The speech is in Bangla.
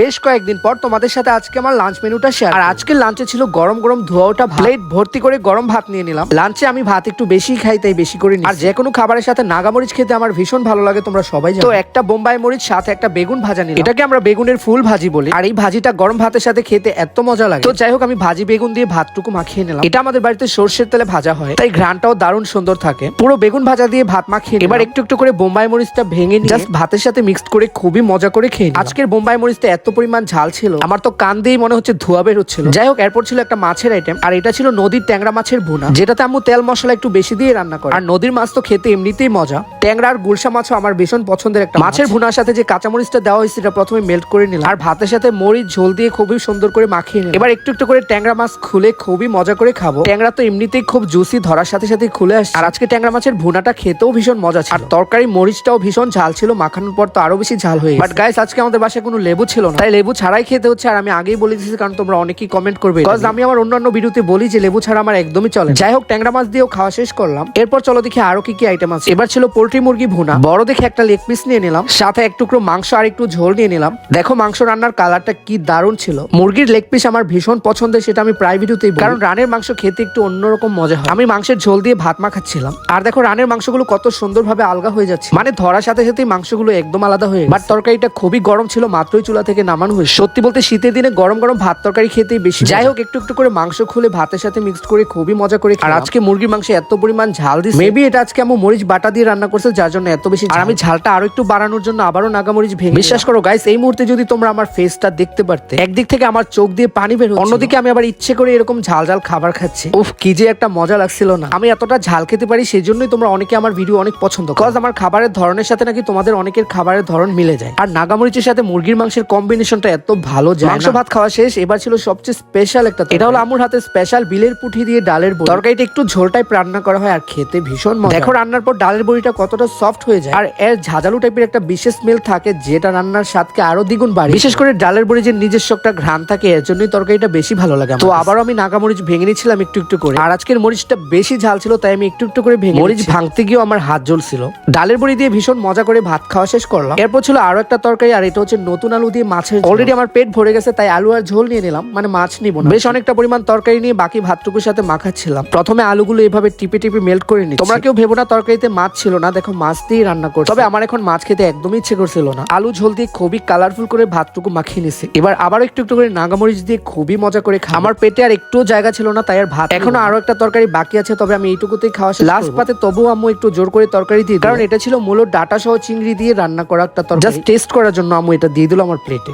বেশ কয়েকদিন পর তোমাদের সাথে আজকে আমার লাঞ্চ মেনুটা শেয়ার আর আজকের লাঞ্চে ছিল গরম গরম ধোয়া ওঠা প্লেট ভর্তি করে গরম ভাত নিয়ে নিলাম। লাঞ্চে আমি ভাত একটু বেশি খাই তাই বেশি করে আর যে কোনো খাবারের সাথে নাগামরিচ খেতে আমার ভীষণ ভালো লাগে তোমরা সবাই তো একটা বোম্বাই মরিচ সাথে একটা বেগুন ভাজা নিলাম। এটাকে আমরা বেগুনের ফুল ভাজি বলি। আর এই ভাজিটা গরম ভাতের সাথে খেতে এত মজা লাগে। তো যাই হোক আমি ভাজি বেগুন দিয়ে ভাতটুকু মাখিয়ে নিলাম। এটা আমাদের বাড়িতে সর্ষের তেলে ভাজা হয় তাই ঘ্রানটাও দারুণ সুন্দর থাকে। পুরো বেগুন ভাজা দিয়ে ভাত মাখিয়ে এবার একটু একটু করে বোম্বাই মরিচটা ভেঙে জাস্ট ভাতের সাথে মিক্সড করে খুবই মজা করে খেয়ে। আজকের বোম্বাই মরিচটা এত পরিমাণ ঝাল ছিল, আমার তো কান দিয়েই মনে হচ্ছে ধোয়া বের হচ্ছিল। যাই হোক এরপর ছিল একটা মাছের আইটেম আর এটা ছিল নদীর ট্যাংরা মাছের ভুনা। যেটাতে আম্মু তেল মশলা একটু বেশি দিয়ে রান্না করে। আর নদীর মাছ তো খেতে এমনিতেই মজা। ট্যাংরা আর গুলশা মাছও আমার ভীষণ পছন্দের একটা মাছের ভুনার সাথে যে কাঁচামরিচটা দেওয়া হয়েছে, সেটা প্রথমে মেল্ট করে নিলাম। আর ভাতের সাথে মরিচ, ঝোল দিয়ে খুবই সুন্দর করে মাখিয়ে নিলাম। এবার একটু একটু করে ট্যাংরা মাছ খুলে খুবই মজা করে খাব। ট্যাংরা তো এমনিতেই খুব জুসি ধরার সাথে সাথে খুলে আসছে। আর আজকে ট্যাংরা মাছের ভুনাটা খেতেও ভীষণ মজা ছিল। আর তরকারি মরিচটাও ভীষণ ঝাল ছিল, মাখানোর পর তো আরও বেশি ঝাল হয়ে বাট গাইস আজকে আমাদের বাসায় কোনো লেবু ছিল না। তাই লেবু ছাড়াই খেতে হচ্ছে আর আমি আগেই বলে দিয়েছি কারণ তোমরা অনেকেই কমেন্ট করবে Because আমি আমার অন্যান্য ভিডিওতে বলি যে লেবু ছাড়া আমার একদমই চলে যাই হোক ট্যাংরা মাছ দিয়েও খাওয়া শেষ করলাম। এরপর চলো দেখি আরও কি কি আইটেম আছে। এবার ছিল পোল্ট্রি মুরগি ভুনা। বড় দেখে একটা লেগ পিস নিয়ে নিলাম সাথে এক টুকরো মাংস আর একটু ঝোল নিয়ে নিলাম। দেখো মাংস রান্নার কালারটা কি দারুণ ছিল। মুরগির লেগ পিস আমার ভীষণ পছন্দের সেটা আমি প্রায় ভিডিওতেই বলি। কারণ রানের মাংস খেতে একটু অন্যরকম মজা হয়। আমি মাংসের ঝোল দিয়ে ভাত মাখাচ্ছিলাম। আর দেখো রানের মাংসগুলো কত সুন্দরভাবে আলগা হয়ে যাচ্ছে। মানে ধরার সাথে সাথে মাংসগুলো একদম আলাদা হয়ে বাট তরকারিটা খুবই গরম ছিল মাত্রই চুলা থেকে নামানো হয়েছে। সত্যি বলতে শীতের দিনে গরম গরম ভাত তরকারি খেতেই বেশি যাই হোক একটু একটু করে মাংস খুলে ভাতের সাথে মিক্সড করে খুবই মজা করে আর আজকে মুরগির মাংসে এত পরিমাণ ঝাল দিচ্ছে মেবি এটা আজকে আমি মরিচ বাটা দিয়ে রান্না করছে যার জন্য এত বেশি আর আমি ঝালটা আরও একটু বাড়ানোর জন্য আবারও নাগামরিচ ভেঙে বিশ্বাস করো গাইস এই মুহূর্তে যদি তোমরা আমার ফেসটা দেখতে পারতে একদিক থেকে আমার চোখ দিয়ে পানি বের হচ্ছে অন্যদিকে আমি আবার ইচ্ছে করে এরকম ঝাল ঝাল খাবার খাচ্ছি। উফ কি যে একটা মজা লাগছিল না। আমি এতটা ঝাল খেতে পারি সেই জন্যই তোমরা অনেকে আমার ভিডিও অনেক পছন্দ কজ আমার খাবারের ধরনের সাথে নাকি তোমাদের অনেকের খাবারের ধরন মিলে যায়। আর নাগামরিচের সাথে মুরগির মাংসের কম্বিনেশনটা এত ভালো যায় মাংস ভাত খাওয়া শেষ এবার ছিল সবচেয়ে স্পেশাল একটা এটা হলো আমুর হাতে স্পেশাল বিলের পুঁঠি দিয়ে ডালের বড়ি। তরকারিটা একটু ঝোল টাইপ রান্না করা হয় আর খেতে ভীষণ মজা। দেখো রান্নার পর ডালের বড়িটা কতটা সফট হয়ে যায়। আর এর ঝাঁঝালু টাইপের একটা বিশেষ স্মেল থাকে যেটা রান্নার স্বাদকে আরও দ্বিগুণ বাড়ে বিশেষ করে ডালের বড়ি যে নিজস্ব একটা ঘ্রাণ থাকে এর জন্যই তরকারিটা বেশি ভালো লাগে। তো আবারও আমি নাগা মরিচ ভেঙে নিয়েছিলাম একটু একটু করে। আর আজকের মরিচটা বেশি ঝাল ছিল তাই আমি একটু একটু করে ভেঙে মরিচ ভাঙতে গিয়েও আমার হাত জ্বলছিল। ডালের বড়ি দিয়ে ভীষণ মজা করে ভাত খাওয়া শেষ করলাম। এরপর ছিল আরও একটা তরকারি আর এটা হচ্ছে নতুন আলু দিয়ে মাছের অলরেডি আমার পেট ভরে গেছে তাই আলু আর ঝোল নিয়ে নিলাম। মানে মাছ নিব না। বেশ অনেকটা পরিমাণ তরকারি নিয়ে বাকি ভাতটুকুর সাথে মাখাচ্ছিলাম। প্রথমে আলুগুলো এভাবে টিপে টিপে মেল্ট করে নি তোমরা কেউ ভেবো না তরকারিতে মাছ ছিল না। দেখো মাছ দিয়ে রান্না করছে। তবে আমার এখন মাছ খেতে একদমই ইচ্ছে করছিল না। আলু ঝোল দিয়ে খুবই কালারফুল করে ভাতটুকু মাখিয়ে নিছি। এবার আবার একটু একটু করে নাগামরিচ দিয়ে খুবই মজা করে খা আমার পেটে আর একটু জায়গা ছিল না তাই আর ভাত এখনও আরও একটা তরকারি বাকি আছে তবে আমি এইটুকুতেই খাওয়া লাস্ট পাতে তবুও আম্মু একটু জোর করে তরকারি দিয়ে কারণ এটা ছিল মূলত ডাটা সহ চিংড়ি দিয়ে রান্না করা একটা তরকারি। জাস্ট টেস্ট করার জন্য আম্মু এটা দিয়ে দিল আমার প্লেটে